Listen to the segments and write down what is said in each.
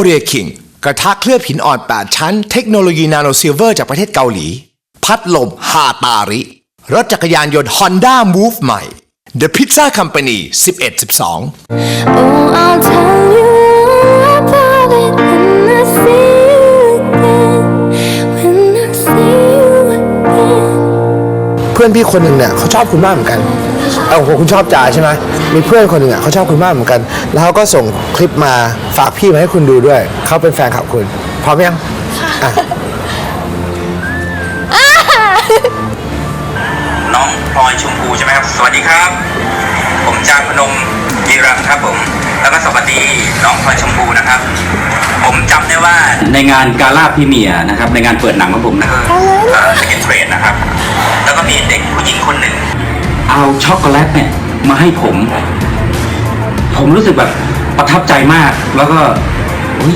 เรียคิงกระทะเคลือบหินอ่อน 8 ชั้น เทคโนโลยีนาโนซิลเวอร์จากประเทศเกาหลี พัดลมฮาตาริ รถจักรยานยนต์ Honda Move ใหม่ The Pizza Company 1112 Oh, อนพี่คนหนึ่งเนี่ยเขาชอบคุณมากเหมือนกันเอ้าคุณชอบจ่าใช่ไหมมีเพื่อนคนหนึ่งอะเขาชอบคุณมากเหมือนกัน แล้วเขาก็ส่งคลิปมาฝากพี่มาให้คุณดูด้วย เขาเป็นแฟนคลับคุณ พร้อมยังอะน้องพลอยชมพูใช่ไหมครับ สวัสดีครับ ผมจางพนมวีรัมครับผม แล้วก็สวัสดีน้องพลอยชมพูนะครับ ผมจำได้ว่าในงานกาล่าพรีเมียร์นะครับในงานเปิดหนังของผมนะครับเอ่อเกนเทรดนะครับ แล้วก็มีเด็กผู้หญิงคนหนึ่ง เอาช็อกโกแลตเนี่ยมาให้ผม ผมรู้สึกแบบประทับใจมาก แล้วก็อุ๊ย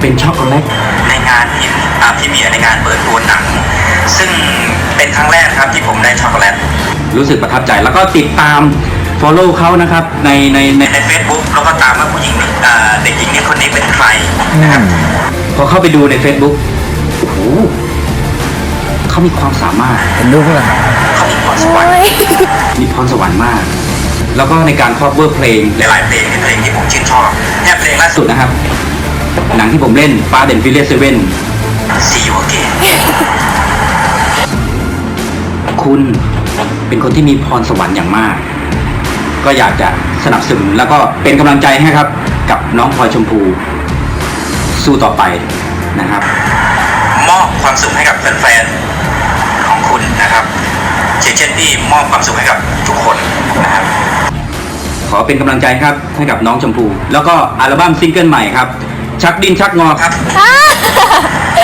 เป็นช็อกโกแลตในงานที่อ่าพรีเมียร์ในงานเปิดตัวหนัง ซึ่งเป็นครั้งแรกครับที่ผมได้ช็อกโกแลต รู้สึกประทับใจแล้วก็ติดตาม follow เขานะครับในในในใน Facebook แล้วก็ตามว่าผู้หญิงอ่าเด็กหญิงเนี่ยคนนี้เป็นใครนะครับพอเข้าไปดูใน Facebook โอ้โหเขามีความสามารถเห็นรูปไหมล่ะเขามีพรสวรรค์มีพรสวรรค์มาก แล้วก็ในการ cover เพลงหลายๆเพลงเป็นเพลงที่ผมชื่นชอบเนี่ยเพลงล่าสุดนะครับ หนังที่ผมเล่น f a s t and Furious 7 See you again คุณเป็นคนที่มีพรสวรรค์อย่างมาก ก็อยากจะสนับสนุนแล้วก็เป็นกำลังใจให้ครับ กับน้องพลอยชมพู สู้ต่อไปนะครับ มอบความสุขให้กับแฟนๆของคุณนะครับเช่นเช่นที่มอบความสุขให้กับทุกคนนะครับขอเป็นกำลังใจครับให้กับน้องชมพู แล้วก็อัลบั้มซิงเกิลใหม่ครับ ชักดินชักงอครับ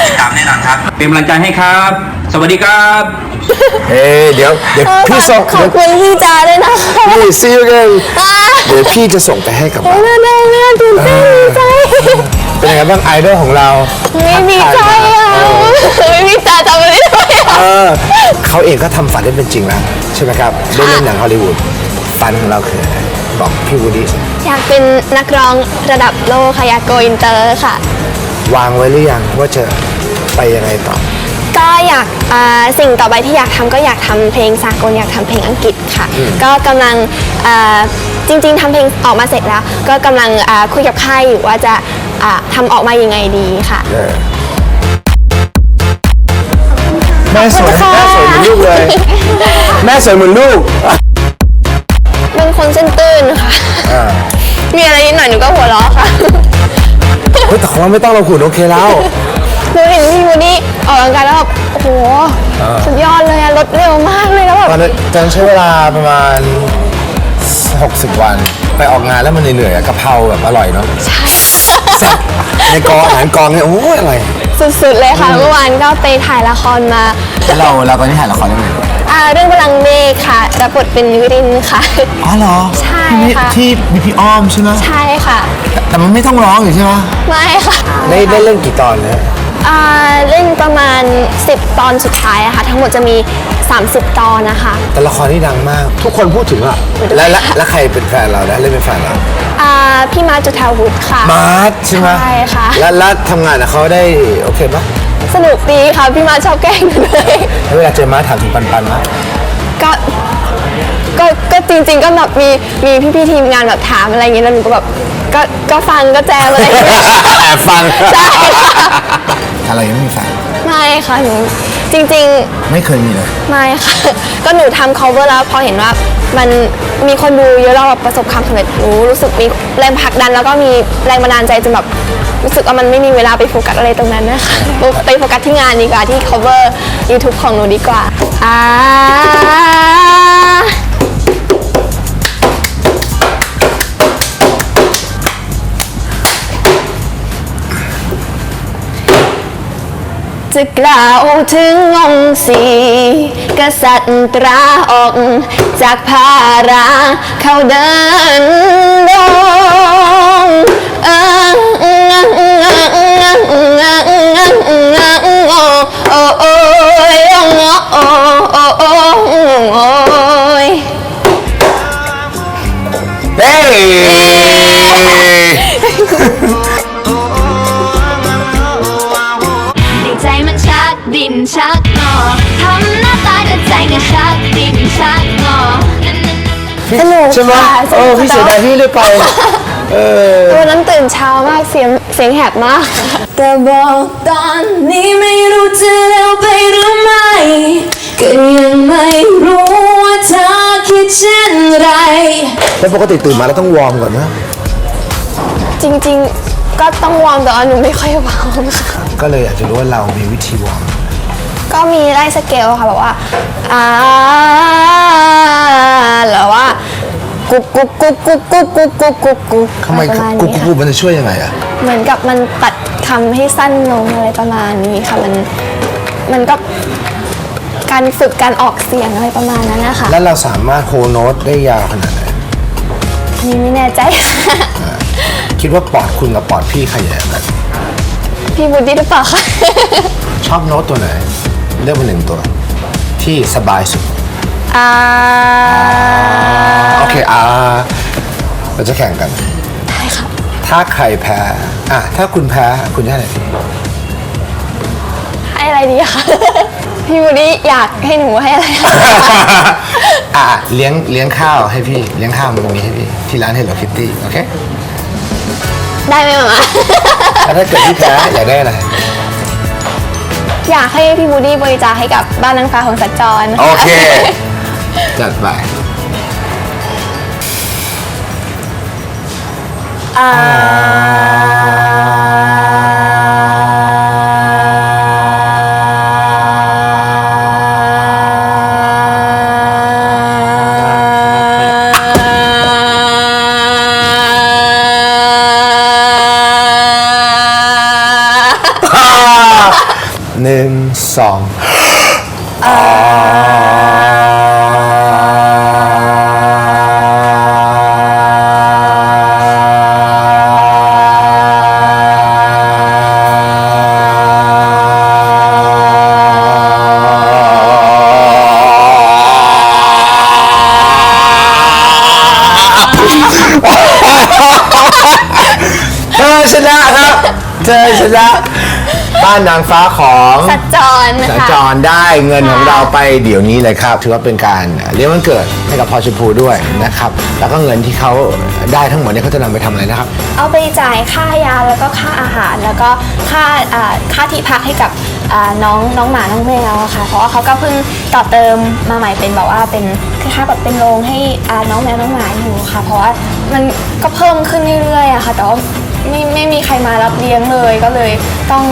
ติดตามแน่นอนครับ เป็นกำลังใจให้ครับ สวัสดีครับ เฮ้ยเดี๋ยวเดี๋ยวพี่ส่งขอบคุณพี่จาด้วยนะคะเดี๋ยวพี่ซีกันเดี๋ยวพี่จะส่งไปให้กับโอ้เรายได้เรื่องตื่นเต้นดีใจเป็นยังไงบ้างไอดอลของเรา ไม่มีใจอะไม่มีจาจำไม่ได้ด้วยอะเออเขาเองก็ทำฝันได้เป็นจริงแล้วใช่ไหมครับ ได้เล่นหนังฮอลลีวูดฝันของเราคืออะไรบอกพี่วูดดี้สิอยากเป็นนักร้องระดับโลกค่ะอยากโกอินเตอร์ค่ะ วางไว้หรือยังว่าจะไปยังไงต่อ ก็อยาก อ่าสิ่งต่อไปที่อยากทำก็อยากทำเพลงสากลอยากทำเพลงอังกฤษค่ะ ก็กำลังอ่าจริง ๆทำเพลงออกมาเสร็จแล้ว ก็กำลังอ่าคุยกับค่ายอยู่ว่าจะอ่าทำออกมายังไงดีค่ะแม่สวยขอบแม่คุณสวยเหมือนค่ะลูกเลย แม่สวยเหมือนลูก เป็นคนเส้นตื้นค่ะอ่ามีอะไรนิดหน่อยหนูก็หัวเราะค่ะ เฮ้ยแต่ของเราไม่ต้องเราหุ่นโอเคแล้ว หนูเห็นพี่วูดดี้ออกกำลังกายแล้วแบบโอ้โหสุดยอดเลยอะลดเร็วมากเลยแล้วแบบตอนนั้นตอนนั้นใช้เวลาประมาณ 60 วัน ไปออกงานแล้วมันเหนื่อยๆอะกะเพราแบบอร่อยเนาะแซ่บในกองอาหารกองเนี่ยโอ้ยอร่อยสุดๆเลยค่ะเมื่อวานก็ไปถ่ายละครมาแล้วเราเราตอนนี้ถ่ายละครเรื่องอะไรอ่าเรื่องพลังเมฆค่ะรับบทเป็นวิรินค่ะ อ๋อเหรอใช่ที่ค่ะ ที่มีพี่อ้อมใช่ไหมใช่ค่ะ แต่มันไม่ต้องร้องอยู่ใช่ไหมไม่ค่ะ ได้ได้เล่นกี่ตอนเนี่ย อ่าเล่นประมาณ 10 ตอนสุดท้ายอะค่ะ ทั้งหมดจะมี 30 ตอนนะคะแต่ละครนี่ดังมาก ทุกคนพูดถึงอะแล้วแล้วแล้วใครเป็นแฟนเรานะเล่นเป็นแฟนเราอ่าพี่มาร์คจุธาวุฒิค่ะ มาร์ทใช่ไหมใช่ค่ะ แล้วแล้วทำงานกับเขาได้โอเคปะสนุกดีค่ะ พี่มาร์คชอบแกล้งหนูเลย แล้วเวลาเจอมาร์ทถามถึงปันปันไหมก็ก็ก็จริงๆก็แบบมีมีพี่ๆทีมงานแบบถามอะไรอย่างเงี้ยแล้วหนูก็แบบก็ก็ฟังก็แจมอะไรอย่างเงี้ย แอบฟัง ใช่ ค่ะถ้าเรายังไม่มีแฟนไม่ค่ะหนูจริงไม่เคยมีเลย ๆ ไม่ค่ะ ก็หนูทำ cover แล้วพอเห็นว่ามันมีคนดูเยอะแล้วแบบประสบความสำเร็จหนูรู้สึกมีแรงผลักดัน แล้วก็มีแรงบันดาลใจจนแบบรู้สึกว่ามันไม่มีเวลาไปโฟกัสอะไรตรงนั้นนะคะไปโฟกัสที่งานดีกว่าที่ cover YouTube ของหนูดีกว่าอ่า จะกล่าวถึงองค์สีกษัตราออกจากภาราเขาเดินดงเอิงเอิงเอิ สนุกใช่ไหมค่ะสเอนุอกพี่เสียดายพี่ได้ไป เออ วันนั้นตื่นเช้ามากเสียงเสียงแหบมาก แต่บอกตอนนี้ไม่รู้จะเร็วไปหรือไม่ก็ยังไม่รู้ว่าเธอคิดเช่นไร แล้วปกติตื่นมาแล้วต้องวอร์มก่อนนะ จริง ๆ ก็ต้องวอร์มแต่ว่าหนูไม่ค่อยวอร์มค่ะ ก็เลยอยากจะรู้ว่าเรามีวิธีวอร์ม ก็มีไล่สเกลค่ะแบบว่าอ่าหรือว่ากุ๊กกุ๊กกุ๊กกุ๊กกุ๊กกุ๊กกุ๊กกุ๊กกุ๊กทำไมประาณกุ๊กนี้กุ๊กค่ะ มันจะช่วยยังไงอะเหมือนกับมันตัดคำให้สั้นลงอะไรประมาณนี้ค่ะมันมันก็การฝึกการออกเสียงอะไรประมาณนั้นนะคะแล้วเราสามารถโฮโน้ตได้ยาวขนาดไหน อันนี่ไม่แน่ใจ คิดว่าปอดคุณกับปอดพี่ใครใหญ่กว่ากันพี่บูดดี้หรือเปล่าคะ ชอบโน้ตตัวไหน เลือกมาหนึ่งตัว ที่สบายสุดอ่าโอเคอ่าเราจะแข่งกัน ได้ค่ะถ้าใครแพ้อะถ้าคุณแพ้คุณจะให้อะไรพี่ให้อะไรดีคะ พี่บูดดี้อยากให้หนูให้อะไรคะ อะเลี้ยงเลี้ยงข้าวให้พี่เลี้ยงข้าวมันมีให้พี่ที่ร้าน Hello Kitty โอเคได้ไหมหมาแล้วถ้าเกิดพี่แพ้อยากได้อะไร อยากให้พี่บูดดี้บริจาคให้กับบ้านนางฟ้าของสัจจรโอเค จัดไปห 啊！再 来，再来！ บเธอชนะบ้านนางฟ้าของสัจจรสัญค่ะจรได้เงินของเราไปเดี๋ยวนี้เลยครับ ถือว่าเป็นการเลี้ยงวันเกิดให้กับพอชมพูด้วยนะครับ แล้วก็เงินที่เขาได้ทั้งหมดเนี่ยเขาจะนำไปทำอะไรนะครับ เอาไปจ่ายค่ายาแล้วก็ค่าอาหารแล้วก็ค่าอ่าค่าที่พักให้กับอ่าน้องน้องหมาน้องแมวอะค่ะ เพราะว่าเขาก็เพิ่งต่อเติมมาใหม่เป็นแบบว่าเป็นคล้ายๆแบบเป็นโรงให้อ่าน้องแมวน้องหมาอยู่ค่ะ เพราะว่ามันก็เพิ่มขึ้นเรื่อยๆอะค่ะแต่ว่า ไม่ไม่มีใครมารับเลี้ยงเลยก็เลยต้อง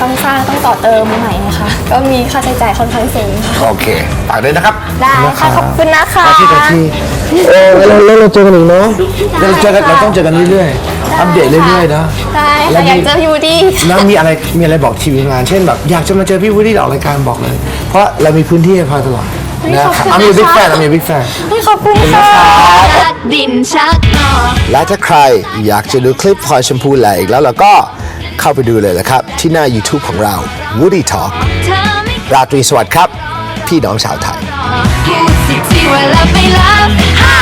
ต้องสร้างต้องต่อเติมใหม่นะคะก็มีค่าใช้จ่ายค่อนข้างสูงค่ะโอเคฝากด้วยนะครับได้ค่ะขอบคุณนะคะอาที่กับที่เออแล้วเราเราเจอกันอีกเนาะเราเจอกันเราต้องเจอกันเรื่อยๆอัปเดตเรื่อยๆเนาะได้แล้ค่ะวอยากมีเจอพี่วูดดี้แล้วมีอะไรมีอะไรบอกทีมงาน เช่นแบบอยากจะมาเจอพี่วูดดี้ออกรายการบอกเลย เพราะเรามีพื้นที่ให้พอตลอด นะครับอามีบิ๊กแฟนอามีบิ๊กแฟนขอบคุณค่ะชักดินชักงอและถ้าใครอยากจะดูคลิปพลอยชมพูแหลอีกแล้วเราก็เข้าไปดูเลยนะครับ ที่หน้า YouTube ของเรา Woody Talk เธอไม่ราตรีสวัสดิ์ครับ พี่น้องชาวไทยพูดสิที่ว่ารับไม่รับฮ่า